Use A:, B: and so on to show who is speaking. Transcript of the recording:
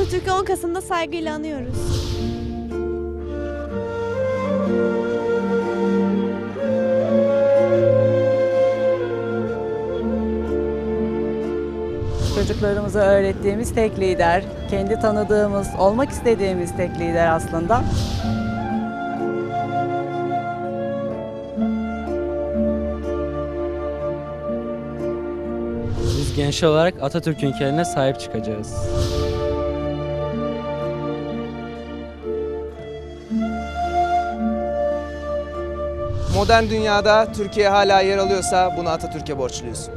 A: Atatürk'ü 10 Kasım'da saygıyla anıyoruz.
B: Çocuklarımıza öğrettiğimiz tek lider, kendi tanıdığımız, olmak istediğimiz tek lider aslında.
C: Biz gençler olarak Atatürk ülkelerine sahip çıkacağız.
D: Modern dünyada Türkiye hala yer alıyorsa bunu Atatürk'e borçluyuz.